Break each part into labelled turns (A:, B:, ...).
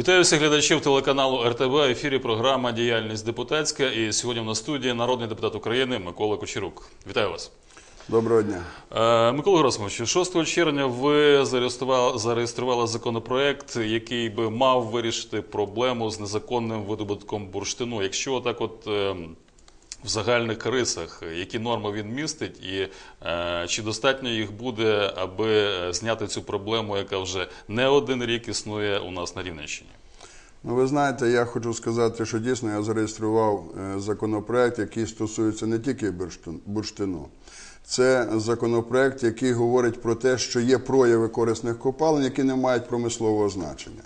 A: Вітаю всіх глядачів телеканалу РТБ. В ефірі програма Діяльність депутатська. І сьогодні на студії народний депутат України Микола Кучерук. Вітаю вас.
B: Доброго дня.
A: Е, Микола Гросмович, 6 червня ви зареєстрували, зареєстрували законопроект, який би мав вирішити проблему з незаконним видобутком бурштину. Якщо так, от е, в загальних рисах, які норми він містить, і е, чи достатньо їх буде, аби е, зняти цю проблему, яка вже не один рік існує у нас на Рівненщині?
B: Ну, ви знаєте, я хочу сказати, що дійсно я зареєстрував е, законопроект, який стосується не тільки бурштин- бурштину. Це законопроект, який говорить про те, що є прояви корисних копалин, які не мають промислового значення.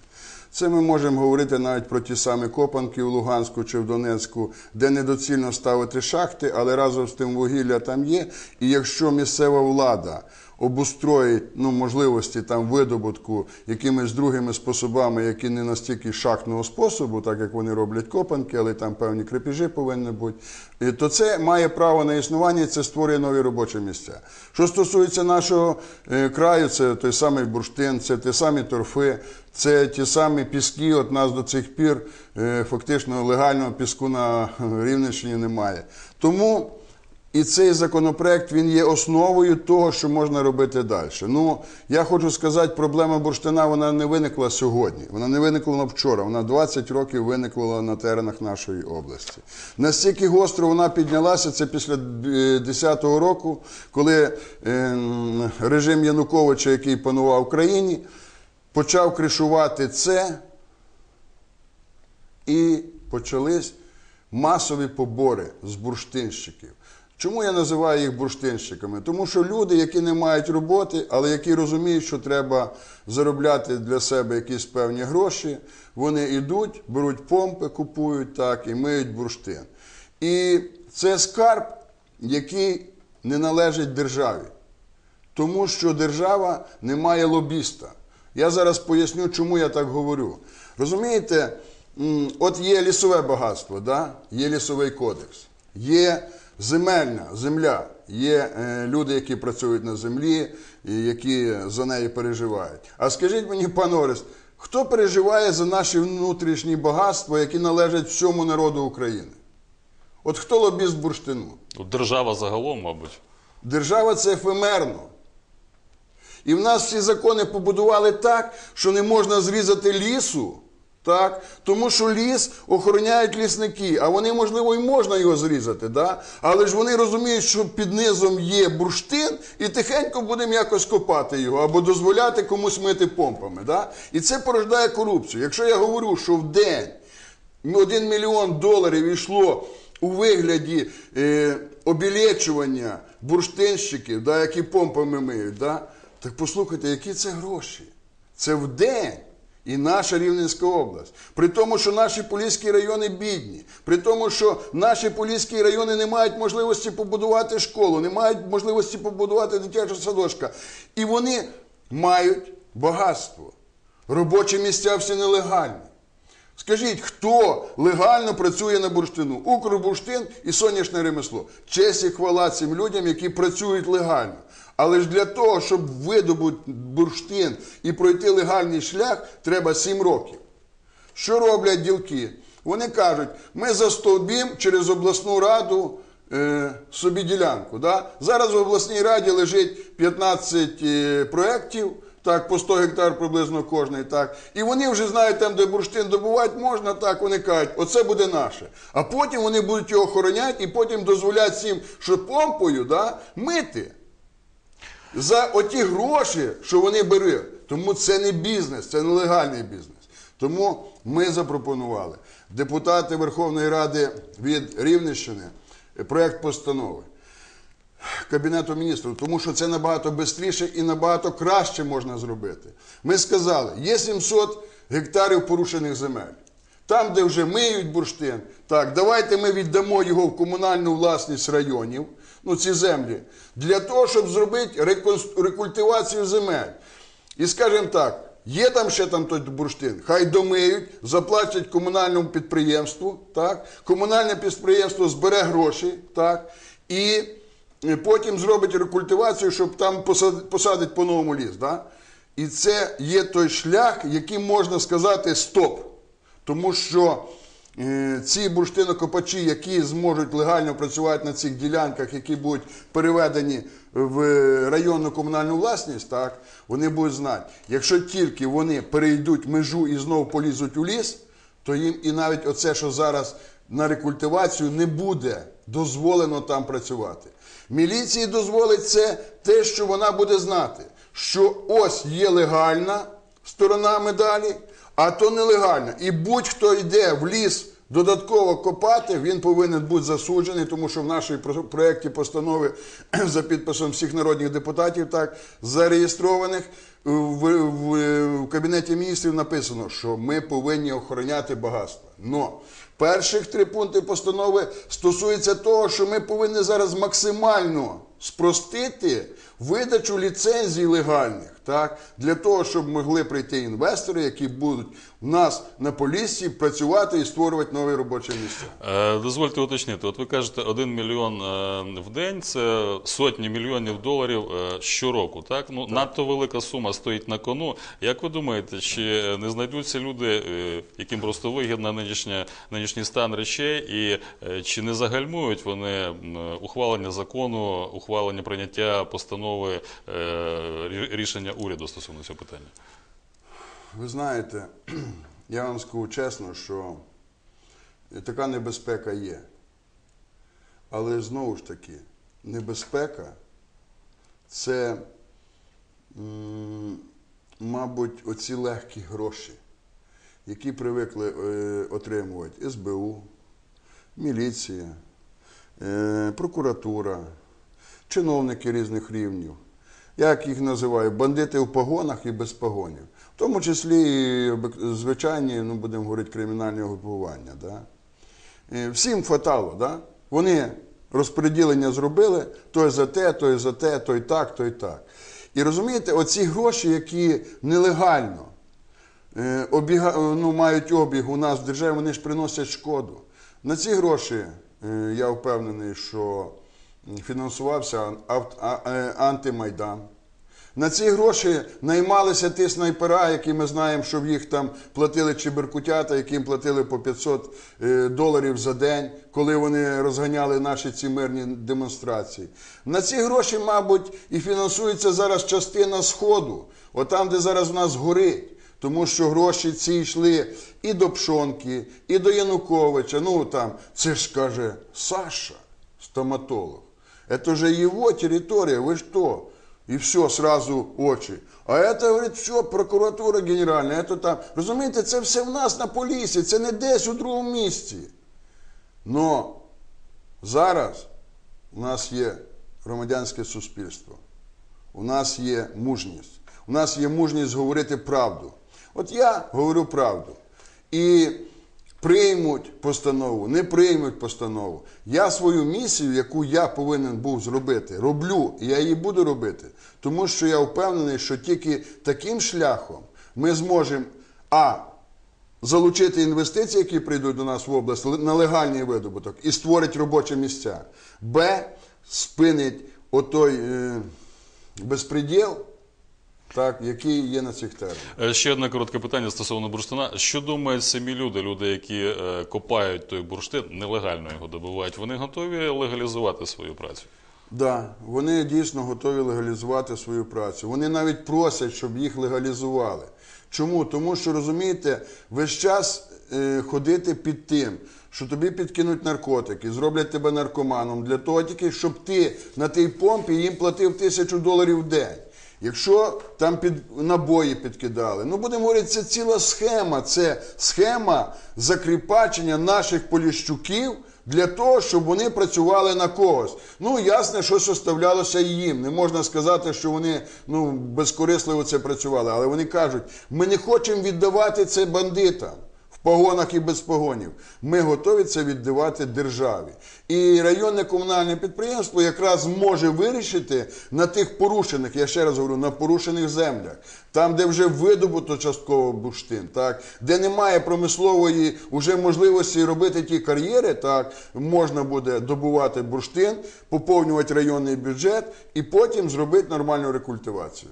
B: Це ми можемо говорити навіть про ті самі копанки в Луганську чи в Донецьку, де недоцільно ставити шахти, але разом з тим вугілля там є. І якщо місцева влада обустроїть ну, можливості там видобутку якимись другими способами, які не настільки шахтного способу, так як вони роблять копанки, але там певні крепежі повинні бути, то це має право на існування, це створює нові робочі місця. Що стосується нашого е, краю, це той самий бурштин, це ті самі торфи, це ті самі піски. От нас до цих пір е, фактично легального піску на Рівненщині немає. Тому і цей законопроект він є основою того, що можна робити далі. Ну, я хочу сказати, проблема бурштина вона не виникла сьогодні. Вона не виникла вчора. Вона 20 років виникла на теренах нашої області. Настільки гостро вона піднялася це після 10-го року, коли ем, режим Януковича, який панував в країні, почав кришувати це і почались масові побори з бурштинщиків. Чому я називаю їх бурштинщиками? Тому що люди, які не мають роботи, але які розуміють, що треба заробляти для себе якісь певні гроші, вони йдуть, беруть помпи, купують так і миють бурштин. І це скарб, який не належить державі. Тому що держава не має лобіста. Я зараз поясню, чому я так говорю. Розумієте, от є лісове багатство, да? є лісовий кодекс, є земельна земля, є е, люди, які працюють на землі, і які за неї переживають. А скажіть мені, пан Орест, хто переживає за наші внутрішні багатства, які належать всьому народу України? От хто лобіст бурштину?
A: Ну, Держава загалом, мабуть.
B: Держава це ефемерно. І в нас всі закони побудували так, що не можна зрізати лісу, так? тому що ліс охороняють лісники, а вони, можливо, і можна його зрізати, да? але ж вони розуміють, що під низом є бурштин, і тихенько будемо якось копати його або дозволяти комусь мити помпами. Да? І це порождає корупцію. Якщо я говорю, що в день один мільйон доларів йшло у вигляді е, обілечування бурштинщиків, да, які помпами миють, да, так послухайте, які це гроші? Це в день. І наша Рівненська область. При тому, що наші поліські райони бідні, при тому, що наші поліські райони не мають можливості побудувати школу, не мають можливості побудувати дитячу садочка. І вони мають багатство. Робочі місця всі нелегальні. Скажіть, хто легально працює на бурштину? Укрбурштин і сонячне ремесло. Честь і хвала цим людям, які працюють легально. Але ж для того, щоб видобути бурштин і пройти легальний шлях, треба 7 років. Що роблять ділки? Вони кажуть, ми застовбім через обласну раду е, собі ділянку. Да? Зараз в обласній раді лежить 15 е, проєктів, так, по 100 гектар приблизно кожний, так. І вони вже знають там, де бурштин добувати можна, так, вони кажуть, оце буде наше. А потім вони будуть його охороняти і потім дозволять всім, що помпою да, мити за оті гроші, що вони беруть. Тому це не бізнес, це нелегальний бізнес. Тому ми запропонували депутати Верховної Ради від Рівненщини проєкт постанови. Кабінету міністрів, тому що це набагато швидше і набагато краще можна зробити. Ми сказали, є 700 гектарів порушених земель. Там, де вже миють бурштин, так, давайте ми віддамо його в комунальну власність районів, ну ці землі, для того, щоб зробити рекультивацію земель. І скажімо так, є там ще там той бурштин, хай домиють, заплатять комунальному підприємству, так, комунальне підприємство збере гроші, так, і потім зробить рекультивацію, щоб там посад- посадить по-новому ліс. Да? І це є той шлях, яким можна сказати стоп. Тому що е, ці бурштинокопачі, які зможуть легально працювати на цих ділянках, які будуть переведені в районну комунальну власність, так, вони будуть знати, якщо тільки вони перейдуть межу і знову полізуть у ліс, то їм і навіть оце, що зараз на рекультивацію, не буде дозволено там працювати. Міліції дозволить це те, що вона буде знати, що ось є легальна сторона медалі, а то нелегальна. І будь-хто йде в ліс додатково копати, він повинен бути засуджений, тому що в нашій про- проєкті постанови за підписом всіх народних депутатів, так зареєстрованих в, в, в кабінеті міністрів написано, що ми повинні охороняти багатство. Но перших три пункти постанови стосуються того, що ми повинні зараз максимально спростити видачу ліцензій легальних, так, для того, щоб могли прийти інвестори, які будуть в нас на поліссі працювати і створювати нові робочі місця.
A: Е, Дозвольте уточнити, от ви кажете, 1 мільйон е, в день це сотні мільйонів доларів е, щороку. Так ну надто велика сума стоїть на кону. Як ви думаєте, чи не знайдуться люди, яким просто вигідна нинішня нинішній стан речей, і чи не загальмують вони ухвалення закону, ухвалення прийняття постанови е, рішення уряду стосовно цього питання?
B: Ви знаєте, я вам скажу чесно, що така небезпека є. Але знову ж таки, небезпека це, мабуть, оці легкі гроші, які привикли е, отримувати СБУ, міліція, е, прокуратура, чиновники різних рівнів. Як їх називаю, бандити в погонах і без погонів. В тому числі і звичайні, ну будемо говорити, кримінальні групування. Да? Всім хватало, да? вони розподілення зробили, той за те, той за те, той так, той так. І розумієте, оці гроші, які нелегально е, обіга, ну, мають обіг у нас в державі, вони ж приносять шкоду. На ці гроші е, я впевнений, що фінансувався е, антимайдан. На ці гроші наймалися ті снайпера, які ми знаємо, що в їх там платили чи беркутята, яким платили по 500 е, доларів за день, коли вони розганяли наші ці мирні демонстрації. На ці гроші, мабуть, і фінансується зараз частина Сходу, отам, де зараз в нас горить. Тому що гроші ці йшли і до Пшонки, і до Януковича. Ну там, це ж каже Саша, стоматолог. Это же его территория, вы что? И все, сразу очі. А это, говорить, все, прокуратура генеральна, это там. Розумієте, це все в нас на полісі, це не десь у другому місці. Но зараз у нас є громадянське суспільство, у нас є мужність, у нас є мужність говорити правду. От я говорю правду. І приймуть постанову, не приймуть постанову. Я свою місію, яку я повинен був зробити, роблю, і я її буду робити, тому що я впевнений, що тільки таким шляхом ми зможемо а залучити інвестиції, які прийдуть до нас в область на легальний видобуток, і створить робочі місця. Б. Спинить отой е, безпреділ, так, який є на цих теренах.
A: Е, Ще одне коротке питання стосовно бурштина. Що думають самі люди, люди, які е, копають той бурштин, нелегально його добувають, вони готові легалізувати свою працю?
B: Да, вони дійсно готові легалізувати свою працю. Вони навіть просять, щоб їх легалізували. Чому? Тому що розумієте, весь час е, ходити під тим, що тобі підкинуть наркотики, зроблять тебе наркоманом для того, тільки щоб ти на тій помпі їм платив тисячу доларів в день. Якщо там під набої підкидали, ну будемо говорити, це ціла схема. Це схема закріпачення наших поліщуків для того, щоб вони працювали на когось. Ну, ясно, щось оставлялося і їм. Не можна сказати, що вони ну, безкорисливо це працювали. Але вони кажуть, ми не хочемо віддавати це бандитам. Погонах і без погонів. Ми готові це віддавати державі. І районне комунальне підприємство якраз може вирішити на тих порушених, я ще раз говорю, на порушених землях, там, де вже видобуто частково бурштин, так, де немає промислової уже можливості робити ті кар'єри, так, можна буде добувати бурштин, поповнювати районний бюджет і потім зробити нормальну рекультивацію.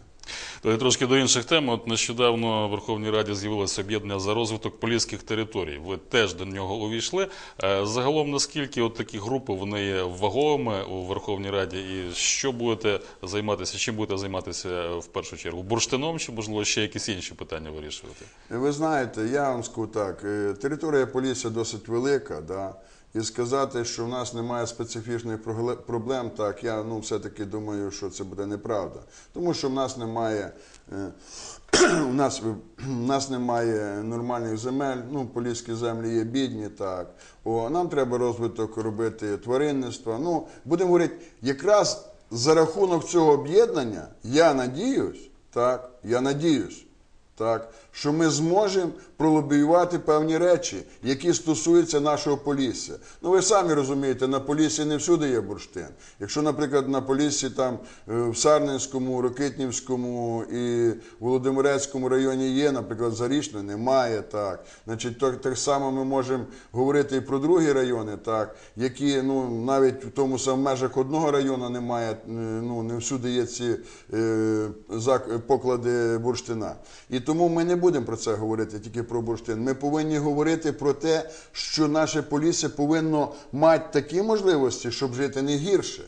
A: Тоді трошки до інших тем. От нещодавно в Верховній Раді з'явилося об'єднання за розвиток поліських територій. Ви теж до нього увійшли. Е, Загалом, наскільки от такі групи вони є ваговими у Верховній Раді, і що будете займатися? Чим будете займатися в першу чергу? Бурштином чи можливо ще якісь інші питання вирішувати?
B: Ви знаєте, я вам скажу так, е, територія Полісся досить велика, да? І сказати, що в нас немає специфічних проблем, так, я ну, все-таки думаю, що це буде неправда. Тому що в нас немає. е, У нас, у нас немає нормальних земель, ну, поліські землі є бідні, так. О, нам треба розвиток робити тваринництва. Ну, будемо говорити, якраз за рахунок цього об'єднання, я надіюсь, так, я надіюсь, так, що ми зможемо пролобіювати певні речі, які стосуються нашого Полісся. Ну ви самі розумієте, на Поліссі не всюди є бурштин. Якщо, наприклад, на Поліссі там е, в Сарненському, Рокитнівському і Володимирецькому районі є, наприклад, Зарічне немає так. Значить, так, так само ми можемо говорити і про другі райони, так, які ну навіть в тому самому межах одного району немає, е, ну не всюди є ці е, поклади бурштина. І тому ми не будемо про це говорити тільки про бурштин. Ми повинні говорити про те, що наше полісся повинно мати такі можливості, щоб жити не гірше.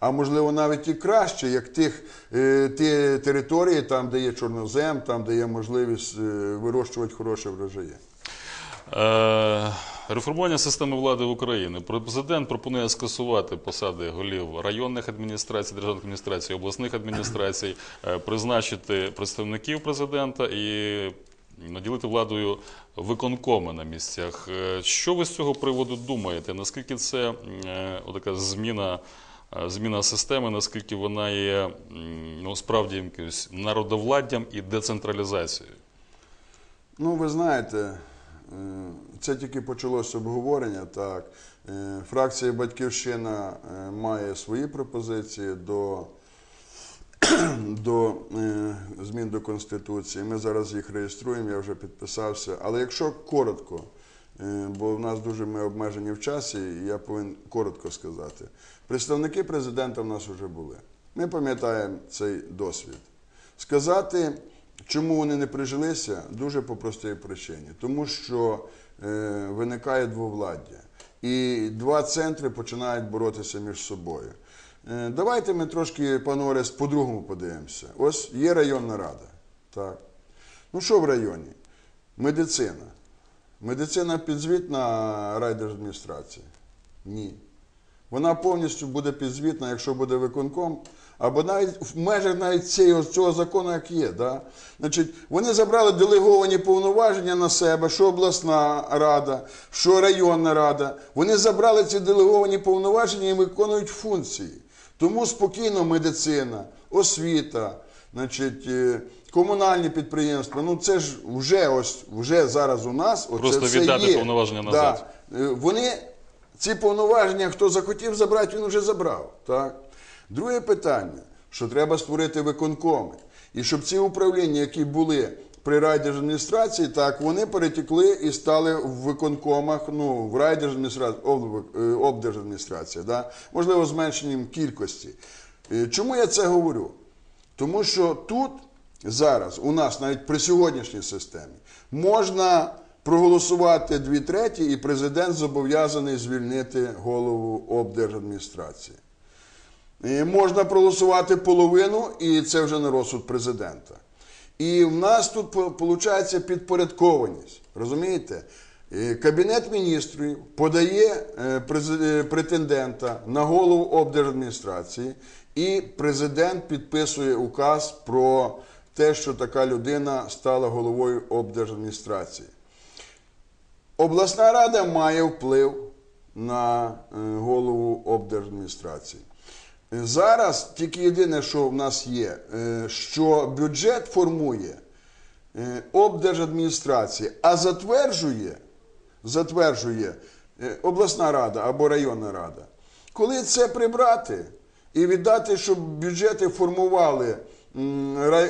B: А можливо навіть і краще, як тих е, ті території, там, де є чорнозем, там, де є можливість е, вирощувати хороші врожаї.
A: Реформування системи влади в Україні. Президент пропонує скасувати посади голів районних адміністрацій, державних адміністрацій, обласних адміністрацій, е, призначити представників президента і наділити владою виконкоми на місцях. Е, Що ви з цього приводу думаєте? Наскільки це е, така зміна? Зміна системи, наскільки вона є ну, справді якимось народовладдям і децентралізацією?
B: Ну, ви знаєте, це тільки почалося обговорення. Так. Е, Фракція Батьківщина е, має свої пропозиції до, до е, змін до Конституції. Ми зараз їх реєструємо, я вже підписався. Але якщо коротко, е, бо в нас дуже ми обмежені в часі, я повинен коротко сказати. Представники президента в нас вже були. Ми пам'ятаємо цей досвід. Сказати, чому вони не прижилися, дуже по простій причині. Тому що е, виникає двовладдя. І два центри починають боротися між собою. Е, давайте ми трошки, пане Орес, по-другому подивимося. Ось є районна рада. Так. Ну що в районі? Медицина. Медицина підзвітна райдержадміністрації? Ні. Вона повністю буде підзвітна, якщо буде виконком, або навіть в межах навіть цього, цього закону, як є. Да? Значить, вони забрали делеговані повноваження на себе, що обласна рада, що районна рада. Вони забрали ці делеговані повноваження і виконують функції. Тому спокійно медицина, освіта, значить, е, комунальні підприємства. Ну це ж вже ось вже зараз у нас.
A: Просто
B: все
A: віддати
B: є.
A: повноваження назад.
B: Е, Вони ці повноваження, хто захотів забрати, він вже забрав. Так? Друге питання, що треба створити виконкоми. І щоб ці управління, які були при райдержадміністрації, так, вони перетекли і стали в виконкомах, ну, в райдержадміністрації, е, обдержадміністрації, да? можливо, зменшенням кількості. Е, Чому я це говорю? Тому що тут зараз у нас навіть при сьогоднішній системі можна проголосувати дві треті, і президент зобов'язаний звільнити голову обдержадміністрації. І можна проголосувати половину, і це вже на розсуд президента. І в нас тут виходить підпорядкованість. Розумієте? Кабінет міністрів подає е, е, претендента на голову обдержадміністрації, і президент підписує указ про те, що така людина стала головою обдержадміністрації. Обласна рада має вплив на е, голову обдержадміністрації. Е, Зараз тільки єдине, що в нас є, е, що бюджет формує обдержадміністрація, а затверджує, затверджує обласна рада або районна рада. Коли це прибрати і віддати, щоб бюджети формували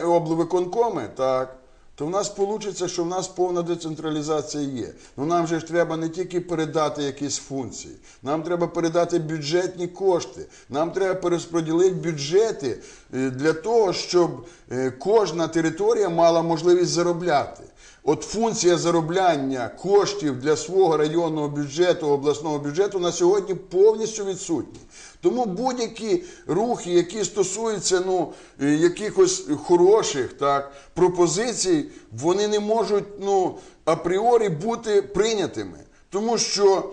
B: облвиконкоми, так, то в нас вийде, що в нас повна децентралізація є. Ну нам же ж треба не тільки передати якісь функції, нам треба передати бюджетні кошти, нам треба перерозподілити бюджети е, для того, щоб е, кожна територія мала можливість заробляти. От функція заробляння коштів для свого районного бюджету, обласного бюджету на сьогодні повністю відсутні. Тому будь-які рухи, які стосуються ну, е, якихось хороших так, пропозицій, вони не можуть ну, апріорі бути прийнятими. Тому що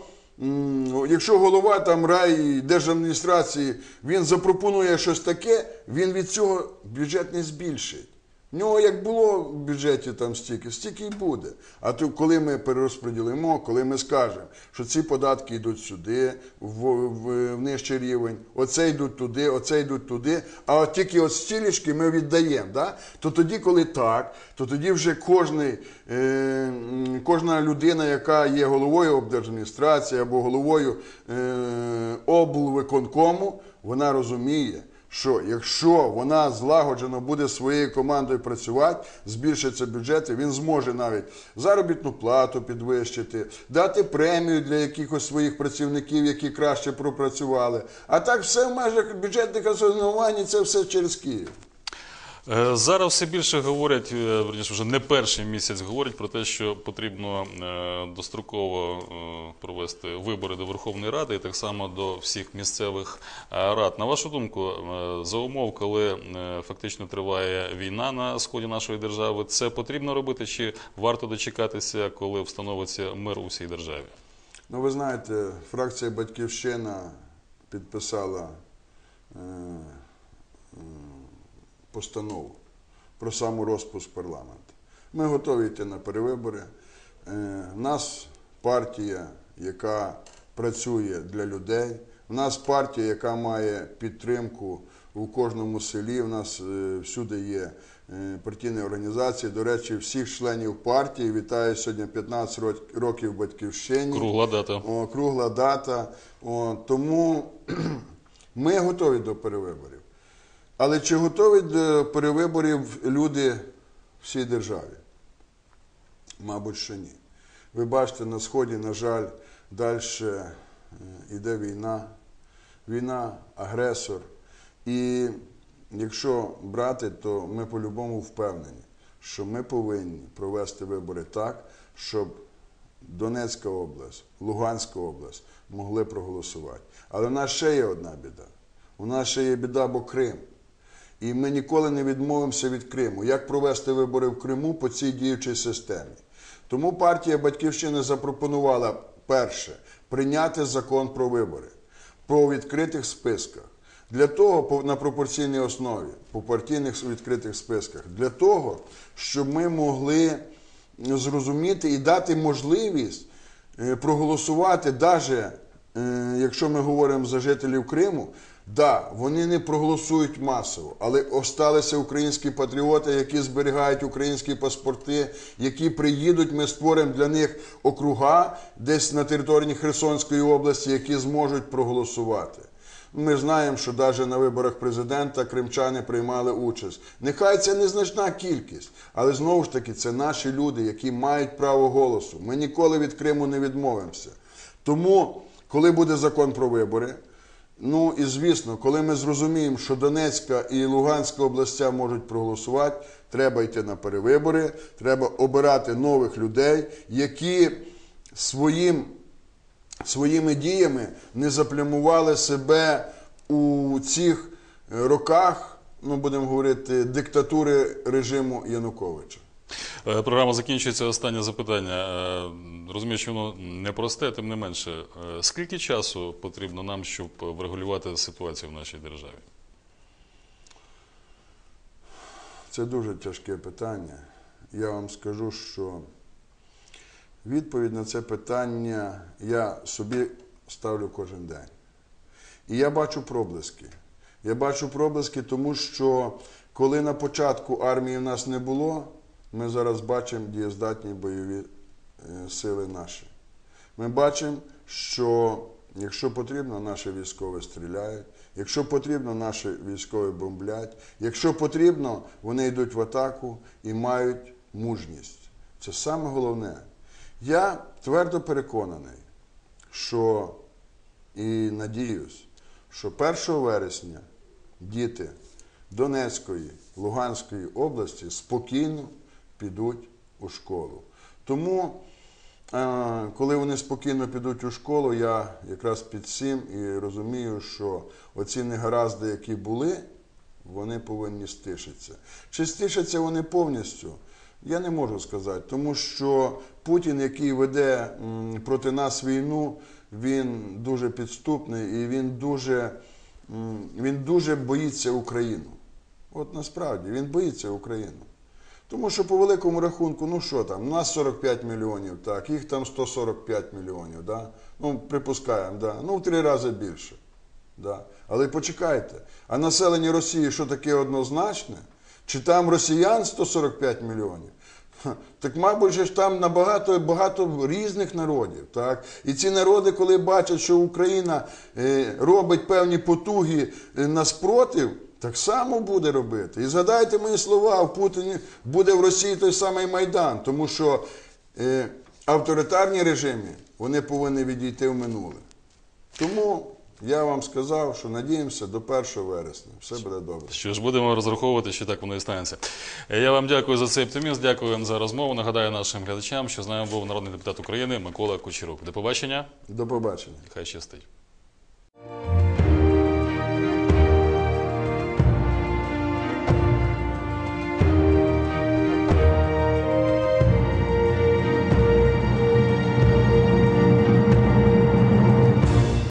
B: якщо голова там раї держадміністрації він запропонує щось таке, він від цього бюджет не збільшить. В нього як було в бюджеті там стільки, стільки й буде. А то коли ми перерозподілимо, коли ми скажемо, що ці податки йдуть сюди, в, в, в нижчий рівень, оце йдуть туди, оце йдуть туди, а от тільки от стілечки ми віддаємо. Да? То тоді, коли так, то тоді вже кожний, е, кожна людина, яка є головою облдержадміністрації або головою е, облвиконкому, вона розуміє що якщо вона злагоджено буде своєю командою працювати, збільшиться бюджет, він зможе навіть заробітну плату підвищити, дати премію для якихось своїх працівників, які краще пропрацювали. А так все в межах бюджетних асоціювань це все через Київ.
A: Е, Зараз все більше говорять, е, верніше, вже не перший місяць говорять про те, що потрібно е, достроково провести вибори до Верховної Ради і так само до всіх місцевих рад. На вашу думку, за умов, коли фактично триває війна на сході нашої держави, це потрібно робити чи варто дочекатися, коли встановиться мир у всій державі?
B: Ну, ви знаєте, фракція Батьківщина підписала постанову про саморозпуск парламенту. Ми готові йти на перевибори. Е, в нас партія, яка працює для людей. В нас партія, яка має підтримку у кожному селі. У нас е, всюди є е, партійні організації. До речі, всіх членів партії вітаю сьогодні 15 років батьківщині.
A: Кругла дата.
B: О, кругла дата. О, тому ми готові до перевиборів. Але чи готові до перевиборів люди всій державі? Мабуть, що ні. Ви бачите, на Сході, на жаль, далі йде війна. Війна, агресор. І якщо брати, то ми по-любому впевнені, що ми повинні провести вибори так, щоб Донецька область, Луганська область могли проголосувати. Але в нас ще є одна біда. У нас ще є біда, бо Крим. І ми ніколи не відмовимося від Криму. Як провести вибори в Криму по цій діючій системі? Тому партія Батьківщини запропонувала перше прийняти закон про вибори по відкритих списках. Для того на пропорційній основі, по партійних відкритих списках, для того, щоб ми могли зрозуміти і дати можливість е, проголосувати, навіть якщо ми говоримо за жителів Криму, да, вони не проголосують масово, але осталися українські патріоти, які зберігають українські паспорти, які приїдуть, ми створимо для них округа десь на території Херсонської області, які зможуть проголосувати. Ми знаємо, що навіть на виборах президента кримчани приймали участь. Нехай це незначна кількість, але знову ж таки це наші люди, які мають право голосу. Ми ніколи від Криму не відмовимося. Тому, коли буде закон про вибори, ну і звісно, коли ми зрозуміємо, що Донецька і Луганська областя можуть проголосувати, треба йти на перевибори, треба обирати нових людей, які своїм своїми діями не заплямували себе у цих е, роках, ну будемо говорити, диктатури режиму Януковича.
A: Е, Програма закінчується. Останнє запитання. Е, Розумію, що воно непросте, тим не менше. Е, Скільки часу потрібно нам, щоб врегулювати ситуацію в нашій державі?
B: Це дуже тяжке питання. Я вам скажу, що відповідь на це питання я собі ставлю кожен день. І я бачу проблиски. Я бачу проблиски, тому що коли на початку армії в нас не було, ми зараз бачимо дієздатні бойові е, сили наші. Ми бачимо, що якщо потрібно, наші військові стріляють, якщо потрібно, наші військові бомблять, якщо потрібно, вони йдуть в атаку і мають мужність. Це саме головне. Я твердо переконаний, що і надіюсь, що 1 вересня діти Донецької, Луганської області спокійно підуть у школу. Тому, е, коли вони спокійно підуть у школу, я якраз під цим і розумію, що оці негаразди, які були, вони повинні стишитися. Чи стишаться вони повністю? Я не можу сказати, тому що Путін, який веде проти нас війну, він дуже підступний і він дуже, він дуже боїться Україну. От насправді він боїться Україну. Тому що по великому рахунку, ну що там, у нас 45 мільйонів, так, їх там 145 мільйонів, да? ну припускаємо, да? ну в три рази більше. Да. Але почекайте, а населення Росії що таке однозначне? Чи там росіян 145 мільйонів? Так, мабуть, ж там набагато багато різних народів. Так? І ці народи, коли бачать, що Україна е, робить певні потуги е, на спротив, так само буде робити. І згадайте мої слова, в Путіні буде в Росії той самий Майдан, тому що е, авторитарні режими вони повинні відійти в минуле. Тому я вам сказав, що надіємося до 1 вересня. Все буде добре.
A: Що ж будемо розраховувати, що так воно і станеться. Е, Я вам дякую за цей оптимізм, дякую за розмову. Нагадаю нашим глядачам, що з нами був народний депутат України Микола Кучерук. До побачення,
B: До побачення.
A: хай щастить.